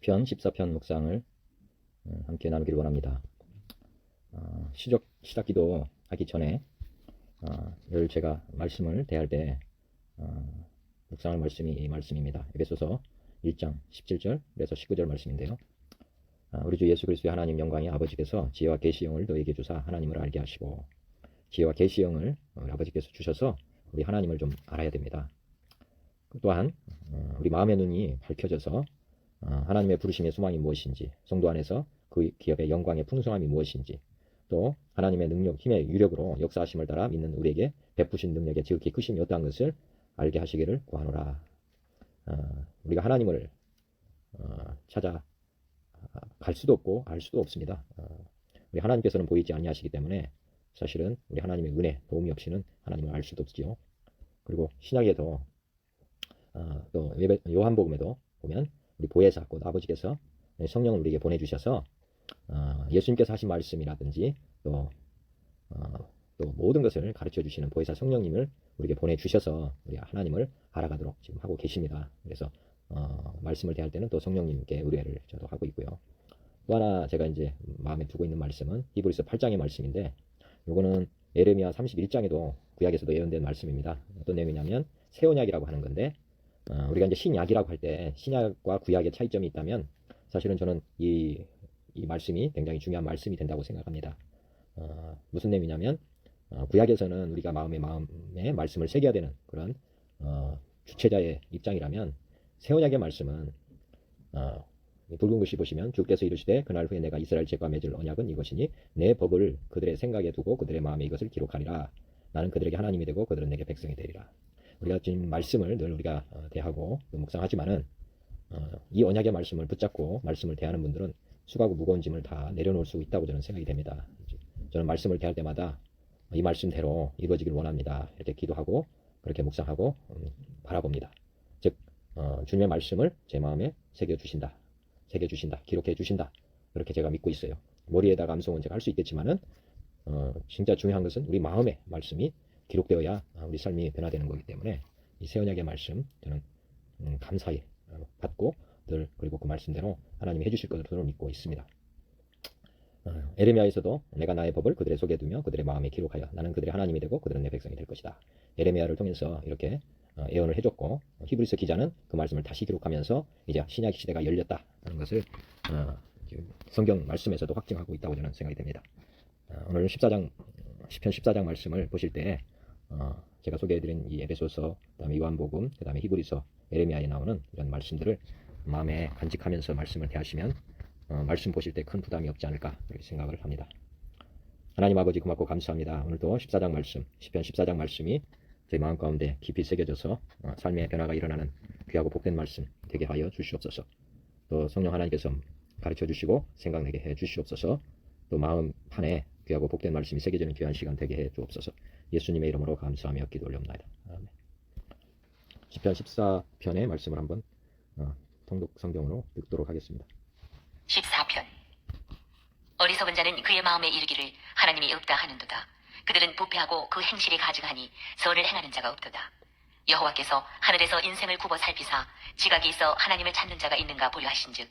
시편 14편 묵상을 어, 함께 나누기를 원합니다. 어, 시작, 시작 기도 하기 전에 어, 늘 제가 말씀을 대할 때 어, 묵상할 말씀이 이 말씀입니다. 에베소서 1장 17절에서 19절 말씀인데요. 아, 우리 주 예수 그리스도의 하나님 영광의 아버지께서 지혜와 계시형을 너에게 주사 하나님을 알게 하시고 지혜와 계시형을 우리 아버지께서 주셔서 우리 하나님을 좀 알아야 됩니다. 또한 어, 우리 마음의 눈이 밝혀져서 어, 하나님의 부르심의 소망이 무엇인지, 성도 안에서 그 기업의 영광의 풍성함이 무엇인지, 또 하나님의 능력, 힘의 유력으로 역사하심을 따라 믿는 우리에게 베푸신 능력의 지극히 크심이 어떠한 것을 알게 하시기를 구하노라. 어, 우리가 하나님을 어, 찾아 갈 수도 없고 알 수도 없습니다. 어, 우리 하나님께서는 보이지 아니하시기 때문에 사실은 우리 하나님의 은혜, 도움이 없이는 하나님을 알 수도 없지요. 그리고 신약에도 어, 또 요한복음에도 보면 우리 보혜사 곧 아버지께서 성령을 우리에게 보내주셔서 어, 예수님께서 하신 말씀이라든지 또, 어, 또 모든 것을 가르쳐 주시는 보혜사 성령님을 우리에게 보내주셔서 우리 하나님을 알아가도록 지금 하고 계십니다. 그래서 어, 말씀을 대할 때는 또 성령님께 의뢰를 저도 하고 있고요. 또 하나 제가 이제 마음에 두고 있는 말씀은 히브리서 8장의 말씀인데 요거는 예레미야 31장에도 구약에서도 예언된 말씀입니다. 어떤 내용이냐면 새 언약이라고 하는 건데 어, 우리가 이제 신약이라고 할 때 신약과 구약의 차이점이 있다면 사실은 저는 이, 이 말씀이 굉장히 중요한 말씀이 된다고 생각합니다. 어, 무슨 내용이냐면 어, 구약에서는 우리가 마음의 마음에 말씀을 새겨야 되는 그런 어, 주체자의 입장이라면 새 언약의 말씀은 어, 이 붉은 글씨 보시면 주께서 이르시되 그날 후에 내가 이스라엘 제과 맺을 언약은 이것이니 내 법을 그들의 생각에 두고 그들의 마음에 이것을 기록하리라 나는 그들에게 하나님이 되고 그들은 내게 백성이 되리라 우리가 지금 말씀을 늘 우리가 어, 대하고 또 묵상하지만은 어, 이 언약의 말씀을 붙잡고 말씀을 대하는 분들은 수고하고 무거운 짐을 다 내려놓을 수 있다고 저는 생각이 됩니다. 저는 말씀을 대할 때마다 이 말씀대로 이루어지길 원합니다. 이렇게 기도하고 그렇게 묵상하고 음, 바라봅니다. 즉 어, 주님의 말씀을 제 마음에 새겨 주신다, 새겨 주신다, 기록해 주신다. 그렇게 제가 믿고 있어요. 머리에다가 암송은 제가 할 수 있겠지만은 어, 진짜 중요한 것은 우리 마음의 말씀이 기록되어야 우리 삶이 변화되는 거기 때문에 이 새 언약의 말씀 저는 음, 감사히 어, 받고 늘 그리고 그 말씀대로 하나님이 해주실 것으로 믿고 있습니다. 어, 에레미야에서도 내가 나의 법을 그들의 속에 두며 그들의 마음에 기록하여 나는 그들의 하나님이 되고 그들은 내 백성이 될 것이다. 에레미야를 통해서 이렇게 어, 예언을 해줬고 히브리서 기자는 그 말씀을 다시 기록하면서 이제 신약 시대가 열렸다는 것을 어, 지금 성경 말씀에서도 확증하고 있다고 저는 생각이 됩니다. 어, 오늘 14장 10편 14장 말씀을 보실 때 어, 제가 소개해드린 이 에베소서, 그다음에 요한복음, 그다음에 히브리서, 에레미야에 나오는 이런 말씀들을 마음에 간직하면서 말씀을 대하시면 어, 말씀 보실 때 큰 부담이 없지 않을까 그렇게 생각을 합니다. 하나님 아버지 고맙고 감사합니다. 오늘도 14장 말씀, 10편 14장 말씀이 제 마음 가운데 깊이 새겨져서 어, 삶의 변화가 일어나는 귀하고 복된 말씀 되게 하여 주시옵소서. 또 성령 하나님께서 가르쳐 주시고 생각내게 해 주시옵소서. 또 마음 판에 귀하고 복된 말씀이 새겨지는 귀한 시간 되게 해 주옵소서. 예수님의 이름으로 감사하며 기도 올려옵나이다. 아멘. 10편 14편의 말씀을 한번 어, 통독 성경으로 읽도록 하겠습니다. 14편 어리석은 자는 그의 마음에 이르기를 하나님이 없다 하는도다. 그들은 부패하고 그 행실이 가증하니 선을 행하는 자가 없도다. 여호와께서 하늘에서 인생을 굽어 살피사 지각이 있어 하나님을 찾는 자가 있는가 보려 하신즉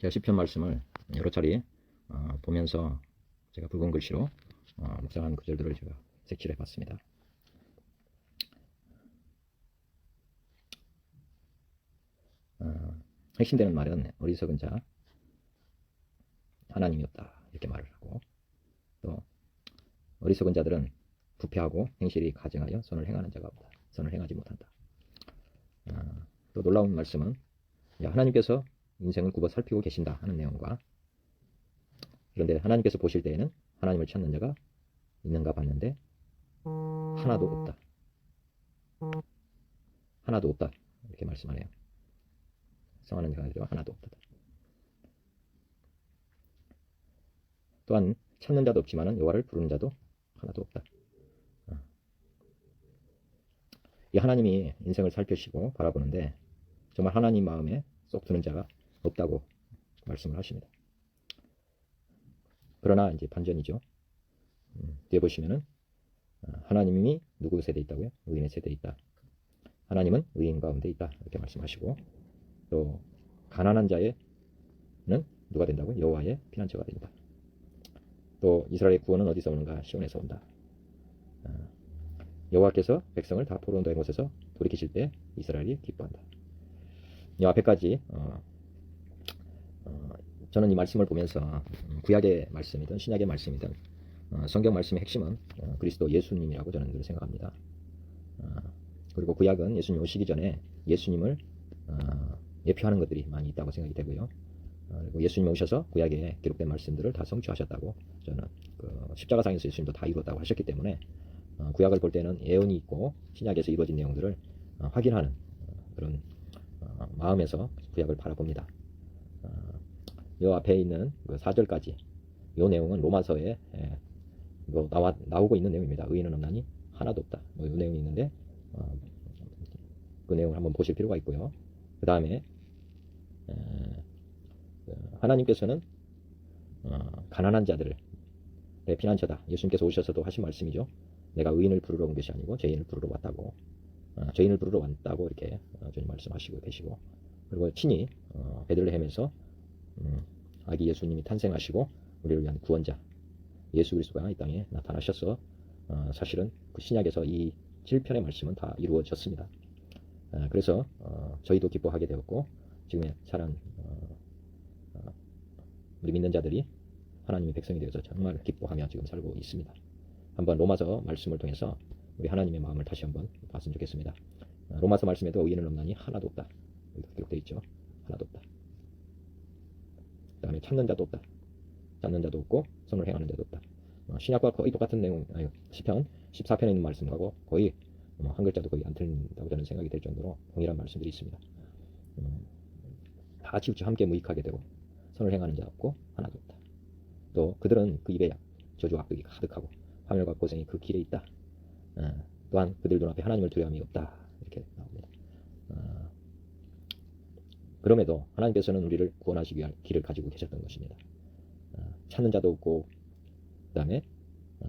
제가 10편 말씀을 여러 차례 어, 보면서 제가 붉은 글씨로 어, 묵상한 구절들을 제가 색칠해 봤습니다. 어, 핵심되는 말은 어리석은 자 하나님이 없다 이렇게 말을 하고 또 어리석은 자들은 부패하고 행실이 가증하여 선을 행하는 자가 없다 선을 행하지 못한다 어, 또 놀라운 말씀은 야, 하나님께서 인생을 굽어 살피고 계신다 하는 내용과 그런데 하나님께서 보실 때에는 하나님을 찾는 자가 있는가 봤는데 하나도 없다. 하나도 없다. 이렇게 말씀하네요. 성하는 자가 하나도 없다. 또한 찾는 자도 없지만은 여호와를 부르는 자도 하나도 없다. 어. 이 하나님이 인생을 살펴시고 바라보는데 정말 하나님 마음에 쏙 드는 자가 없다고 말씀을 하십니다. 그러나 이제 반전이죠. 음, 뒤에 보시면은 어, 하나님이 누구 세대에 있다고요? 의인의 세대에 있다. 하나님은 의인 가운데 있다. 이렇게 말씀하시고 또 가난한 자에는 누가 된다고요? 여호와의 피난처가 된다. 또 이스라엘의 구원은 어디서 오는가? 시온에서 온다. 어, 여호와께서 백성을 다 포로온도의 곳에서 돌이키실 때 이스라엘이 기뻐한다. 이 앞에까지 어, 어, 저는 이 말씀을 보면서 음, 구약의 말씀이든 신약의 말씀이든 어, 성경 말씀의 핵심은 어, 그리스도 예수님이라고 저는 늘 생각합니다. 어, 그리고 구약은 예수님 오시기 전에 예수님을 어, 예표하는 것들이 많이 있다고 생각이 되고요. 어, 그리고 예수님 오셔서 구약에 기록된 말씀들을 다 성취하셨다고 저는 그 십자가상에서 예수님도 다 이루었다고 하셨기 때문에 어, 구약을 볼 때는 예언이 있고 신약에서 이루어진 내용들을 어, 확인하는 어, 그런 어, 마음에서 구약을 바라봅니다. 어, 요 앞에 있는 그 4절까지 요 내용은 로마서에 예, 뭐 나와, 나오고 있는 내용입니다. 의인은 없나니 하나도 없다. 뭐 요 내용이 있는데 어, 그 내용을 한번 보실 필요가 있고요. 그 다음에 하나님께서는 어, 가난한 자들을 내 피난처다. 예수님께서 오셔서도 하신 말씀이죠. 내가 의인을 부르러 온 것이 아니고 죄인을 부르러 왔다고. 어, 죄인을 부르러 왔다고 이렇게 어, 주님 말씀하시고 계시고 그리고 친히 어, 베들레헴에서 음, 아기 예수님이 탄생하시고 우리를 위한 구원자 예수 그리스도가 이 땅에 나타나셔서 어, 사실은 그 신약에서 이 7편의 말씀은 다 이루어졌습니다. 어, 그래서 어, 저희도 기뻐하게 되었고 지금의 사랑 어, 어, 우리 믿는 자들이 하나님의 백성이 되어서 정말 기뻐하며 지금 살고 있습니다. 한번 로마서 말씀을 통해서 우리 하나님의 마음을 다시 한번 봤으면 좋겠습니다. 어, 로마서 말씀에도 의인은 없나니 하나도 없다. 기록되어 있죠. 하나도 없다. 그 다음에 찾는 자도 없다. 찾는 자도 없고 선을 행하는 자도 없다. 어, 신약과 거의 똑같은 내용, 아니, 시편 14편에 있는 말씀하고 거의 뭐한 글자도 거의 안 틀린다고 저는 생각이 될 정도로 동일한 말씀들이 있습니다. 음, 다 치우쳐 함께 무익하게 되고 선을 행하는 자 없고 하나도 없다. 또 그들은 그 입에 저주 악독이 가득하고 파멸과 고생이 그 길에 있다. 어, 또한 그들 눈앞에 하나님을 두려움이 없다. 어, 그럼에도 하나님께서는 우리를 구원하시기 위한 길을 가지고 계셨던 것입니다. 어, 찾는 자도 없고 그 다음에 어,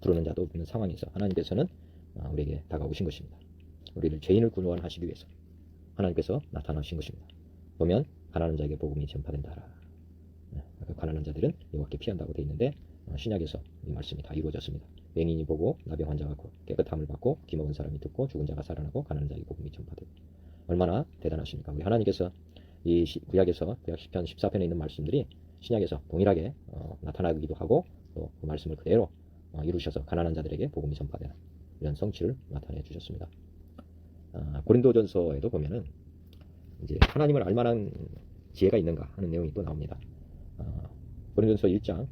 부르는 자도 없는 상황에서 하나님께서는 어, 우리에게 다가오신 것입니다. 우리를 죄인을 구원하시기 위해서 하나님께서 나타나신 것입니다. 보면 가난한 자에게 복음이 전파된다라. 네, 가난한 자들은 여호와께 피한다고 되어 있는데 어, 신약에서 이 말씀이 다 이루어졌습니다. 맹인이 보고 나병 환자가 깨끗함을 받고 기먹은 사람이 듣고 죽은 자가 살아나고 가난한 자에게 복음이 전파되고 얼마나 대단하십니까? 우리 하나님께서 이 시- 구약에서 구약 10편 14편에 있는 말씀들이 신약에서 동일하게 어, 나타나기도 하고 또 그 말씀을 그대로 어, 이루셔서 가난한 자들에게 복음이 전파되는 이런 성취를 나타내 주셨습니다. 아, 고린도전서에도 보면은 이제 하나님을 알만한 지혜가 있는가 하는 내용이 또 나옵니다. 어, 고린도전서 1장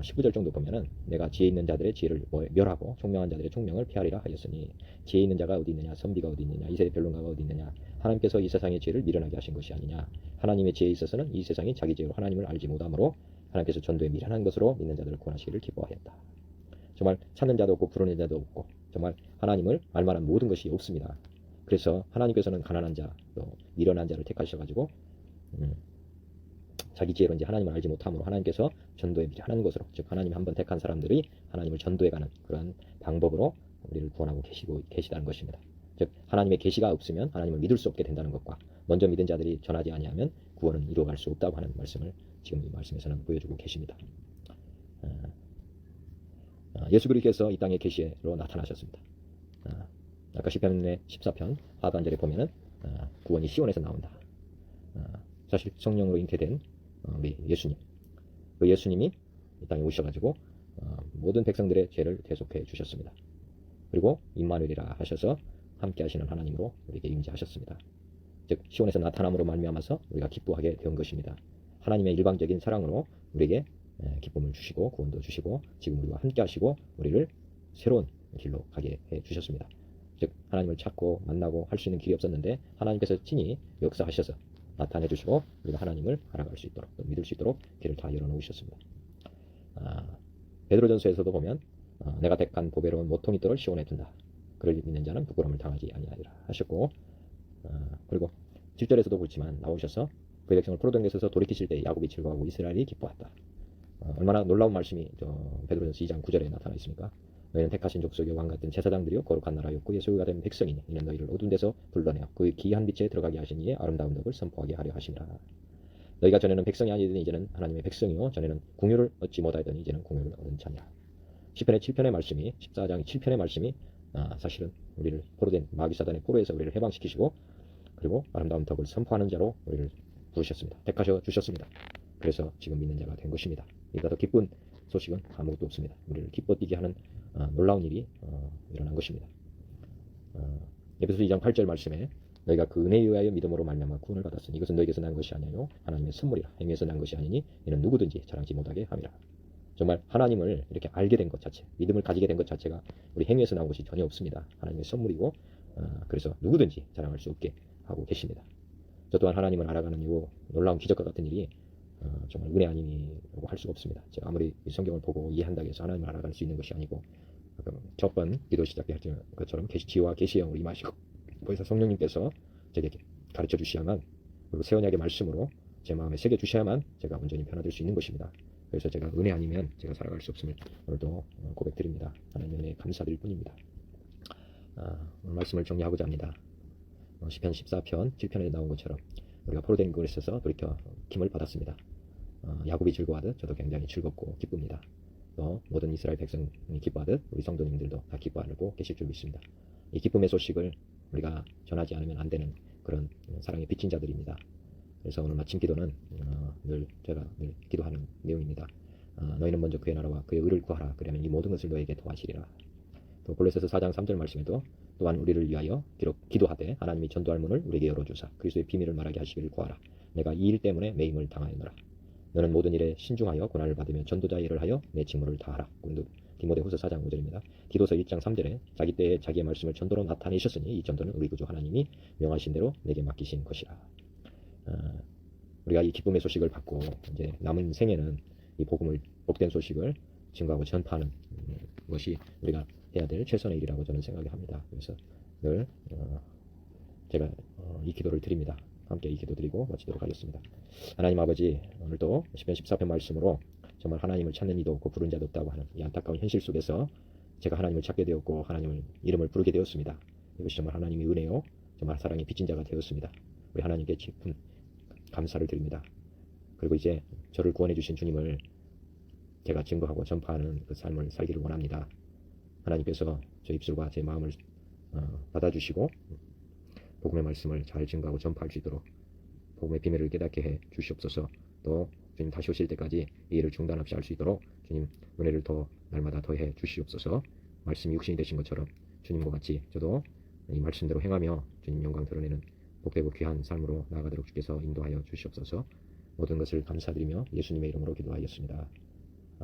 19절 정도 보면은 내가 지혜 있는 자들의 지혜를 뭐- 멸하고 총명한 자들의 총명을 피하리라 하였으니 지혜 있는 자가 어디 있느냐 선비가 어디 있느냐 이세대 변론가가 어디 있느냐 하나님께서 이 세상의 지혜를 미련하게 하신 것이 아니냐 하나님의 지혜에 있어서는 이 세상이 자기 지혜로 하나님을 알지 못하므로 하나님께서 전도에 미련한 것으로 믿는 자들을 구원하시기를 기뻐하였다. 정말 찾는 자도 없고 부르는 자도 없고 정말 하나님을 알만한 모든 것이 없습니다. 그래서 하나님께서는 가난한 자, 또 미련한 자를 택하셔가지고 음, 자기 지혜로 이제 하나님을 알지 못함으로 하나님께서 전도에 미련한 것으로 즉 하나님 한번 택한 사람들이 하나님을 전도해 가는 그러한 방법으로 우리를 구원하고 계시고 계시다는 것입니다. 즉 하나님의 계시가 없으면 하나님을 믿을 수 없게 된다는 것과 먼저 믿은 자들이 전하지 아니하면 구원은 이루어갈 수 없다고 하는 말씀을 지금 이 말씀에서는 보여주고 계십니다. 어, 어, 예수 그리스도께서 이 땅의 계시로 나타나셨습니다. 어, 아까 시편의 14편 하반절에 보면은 어, 구원이 시온에서 나온다. 어, 사실 성령으로 잉태된 어, 우리 예수님, 그 예수님이 이 땅에 오셔가지고 어, 모든 백성들의 죄를 대속해 주셨습니다. 그리고 임마누엘이라 하셔서 함께 하시는 하나님으로 우리에게 임재하셨습니다. 즉 시온에서 나타남으로 말미암아서 우리가 기뻐하게 된 것입니다. 하나님의 일방적인 사랑으로 우리에게 에, 기쁨을 주시고 구원도 주시고 지금 우리와 함께 하시고 우리를 새로운 길로 가게 해 주셨습니다. 즉 하나님을 찾고 만나고 할 수 있는 길이 없었는데 하나님께서 친히 역사하셔서 나타내 주시고 우리가 하나님을 알아갈 수 있도록 또 믿을 수 있도록 길을 다 열어놓으셨습니다. 아, 베드로전서에서도 보면 어, 내가 택한 보배로운 모퉁이 돌을 시온에 둔다. 그를 믿는 자는 부끄러움을 당하지 아니하리라 하셨고 어, 그리고 7절에서도 그렇지만 나오셔서 그 백성을 포로된 데서 돌이키실 때 야곱이 즐거워하고 이스라엘이 기뻐했다. 어, 얼마나 놀라운 말씀이 저 베드로전서 2장 9절에 나타나 있습니까? 너희는 택하신 족속의 왕 같은 제사장들이요 거룩한 나라였고 예수가 된 백성이니 이는 너희를 어두운 데서 불러내어 그 귀한 빛에 들어가게 하신 이의 아름다운 덕을 선포하게 하려 하심이라. 너희가 전에는 백성이 아니더니 이제는 하나님의 백성이요 전에는 궁유를 얻지 못하더니 이제는 궁유를 얻은 자니라. 10편의 7편의 말씀이 14장 7편의 말씀이 아, 사실은 우리를 포로된 마귀 사단의 포로에서 우리를 해방시키시고 그리고 아름다운 덕을 선포하는 자로 우리를 부르셨습니다. 택하셔 주셨습니다. 그래서 지금 믿는 자가 된 것입니다. 이보다 더 기쁜 소식은 아무것도 없습니다. 우리를 기뻐 뛰게 하는 아, 놀라운 일이 어, 일어난 것입니다. 어, 에베소 2장 8절 말씀에 너희가 그 은혜에 의하여 믿음으로 말미암아 구원을 받았으니 이것은 너희에게서 난 것이 아니요 하나님의 선물이라 행위에서 난 것이 아니니 이는 누구든지 자랑지 못하게 함이라. 정말 하나님을 이렇게 알게 된 것 자체, 믿음을 가지게 된 것 자체가 우리 행위에서 나온 것이 전혀 없습니다. 하나님의 선물이고 어, 그래서 누구든지 자랑할 수 없게 하고 계십니다. 저 또한 하나님을 알아가는 이 놀라운 기적과 같은 일이 어, 정말 은혜 아니라고 할 수가 없습니다. 제가 아무리 이 성경을 보고 이해한다고 해서 하나님을 알아갈 수 있는 것이 아니고 첫번 기도 시작할 것처럼 계시치와 계시형으로 임하시고 거기서 성령님께서 제게 가르쳐 주셔야만 그리고 새 언약의 말씀으로 제 마음에 새겨 주셔야만 제가 온전히 변화될 수 있는 것입니다. 그래서 제가 은혜 아니면 제가 살아갈 수 없음을 오늘도 어, 고백드립니다. 하나님의 은혜에 감사드릴 뿐입니다. 아, 오늘 말씀을 정리하고자 합니다. 어, 시편 14편 7편에 나온 것처럼 우리가 포로된 것에서 돌이켜 김을 받았습니다. 어, 야곱이 즐거워하듯 저도 굉장히 즐겁고 기쁩니다. 또 모든 이스라엘 백성이 기뻐하듯 우리 성도님들도 다 기뻐하고 계실 줄 믿습니다. 이 기쁨의 소식을 우리가 전하지 않으면 안 되는 그런 사랑의 빚진 자들입니다. 그래서 오늘 마침 기도는 어, 늘 제가 늘 기도하는 내용입니다. 어, 너희는 먼저 그의 나라와 그의 의를 구하라. 그러면 이 모든 것을 너에게 도와시리라. 또 골로새서 4장 3절 말씀에도 또한 우리를 위하여 기록 기도하되 하나님이 전도할 문을 우리에게 열어주사 그리스도의 비밀을 말하게 하시기를 구하라. 내가 이 일 때문에 매임을 당하였노라. 너는 모든 일에 신중하여 고난을 받으며 전도자의 일을 하여 내 직무를 다하라. 고린도 디모데후서 4장 5절입니다. 기도서 1장 3절에 자기 때에 자기의 말씀을 전도로 나타내셨으니 이 전도는 우리 구주 하나님이 명하신 대로 내게 맡기신 것이라. 어, 우리가 이 기쁨의 소식을 받고 이제 남은 생에는 이 복음을 복된 소식을 증거하고 전파하는 음, 것이 우리가 해야 될 최선의 일이라고 저는 생각합니다. 그래서 늘 어, 제가 어, 이 기도를 드립니다. 함께 이 기도 드리고 마치도록 하겠습니다. 하나님 아버지 오늘도 10편 14편 말씀으로 정말 하나님을 찾는 이도 없고 부른 자도 없다고 하는 이 안타까운 현실 속에서 제가 하나님을 찾게 되었고 하나님을 이름을 부르게 되었습니다. 이것이 정말 하나님의 은혜요 정말 사랑의 빚진 자가 되었습니다. 우리 하나님께 깊은 감사를 드립니다. 그리고 이제 저를 구원해 주신 주님을 제가 증거하고 전파하는 그 삶을 살기를 원합니다. 하나님께서 저 입술과 제 마음을 어, 받아주시고 복음의 말씀을 잘 증거하고 전파할 수 있도록 복음의 비밀을 깨닫게 해 주시옵소서. 또 주님 다시 오실 때까지 이 일을 중단 없이 할 수 있도록 주님 은혜를 더 날마다 더해 주시옵소서. 말씀이 육신이 되신 것처럼 주님과 같이 저도 이 말씀대로 행하며 주님 영광 드러내는 복되고 귀한 삶으로 나아가도록 주께서 인도하여 주시옵소서. 모든 것을 감사드리며 예수님의 이름으로 기도하였습니다.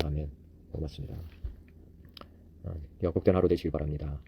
아멘. 고맙습니다. 어, 복된 하루 되시길 바랍니다.